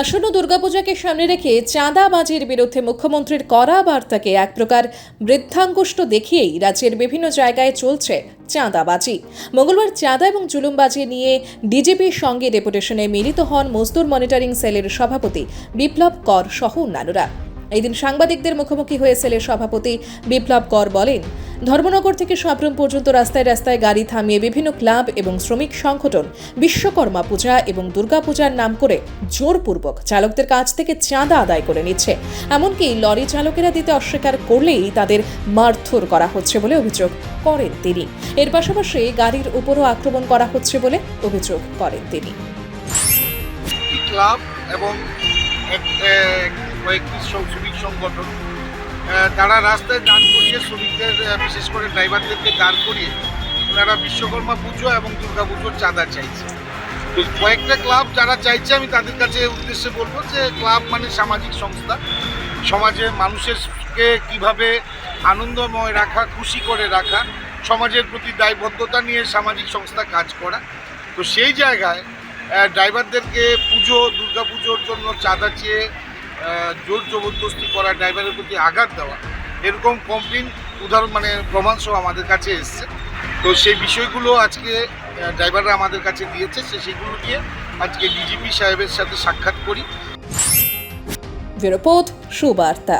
আসন্ন দুর্গাপূজাকে সামনে রেখে চাঁদাবাজির বিরুদ্ধে মুখ্যমন্ত্রীর কড়া বার্তাকে এক প্রকার বৃদ্ধাঙ্গুষ্ট দেখিয়েই রাজ্যের বিভিন্ন জায়গায় চলছে চাঁদাবাজি। মঙ্গলবার চাঁদা এবং জুলুমবাজি নিয়ে ডিজিপির সঙ্গে ডেপুটেশনে মিলিত হন মজদুর মনিটরিং সেলের সভাপতি বিপ্লব কর সহ অন্যান্যরা। এদিন সাংবাদিকদের মুখোমুখি হয়ে সেলের সভাপতি বিপ্লব কর বলেন ধর্মনগর থেকে সাবরুম পর্যন্ত রাস্তায় রাস্তায় গাড়ি থামিয়ে বিভিন্ন ক্লাব এবং শ্রমিক সংগঠন, বিশ্বকর্মা পূজা এবং দুর্গাপূজার নাম করে জোরপূর্বক চালকদের কাছ থেকে চাঁদা আদায় করে নিচ্ছে। এমনকি লরি চালকেরা দিতে অস্বীকার করলেই তাদের মারধর করা হচ্ছে বলে অভিযোগ করেন তিনি। এর পাশাপাশি গাড়ির উপরও আক্রমণ করা হচ্ছে বলে অভিযোগ করেন তিনি। ক্লাব এবং কয়েকটি শ্রমিক সংগঠন তারা রাস্তায় দাঁড় করিয়ে শ্রমিকদের বিশেষ করে ড্রাইভারদেরকে দাঁড় করিয়ে ওনারা বিশ্বকর্মা পুজো এবং দুর্গা পুজোর চাঁদা চাইছে। তো কয়েকটা ক্লাব যারা চাইছে, আমি তাদের কাছে উদ্দেশ্যে বলব যে ক্লাব মানে সামাজিক সংস্থা। সমাজে মানুষেরকে কীভাবে আনন্দময় রাখা, খুশি করে রাখা, সমাজের প্রতি দায়বদ্ধতা নিয়ে সামাজিক সংস্থা কাজ করা। তো সেই জায়গায় ড্রাইভারদেরকে পুজো, দুর্গা পুজোর জন্য চাঁদা চেয়ে জোর জবরদস্তি করা ড্রাইভারের প্রতি আঘাত দেওয়া, এরকম কমপ্লেন উদাহরণ মানে প্রমাণসহ আমাদের কাছে এসছে। তো সেই বিষয়গুলো আজকে ড্রাইভাররা আমাদের কাছে দিয়েছে, সে সেগুলো নিয়ে আজকে ডিজিপি সাহেবের সাথে সাক্ষাৎ করি। রিপোর্ট, সুবার্তা।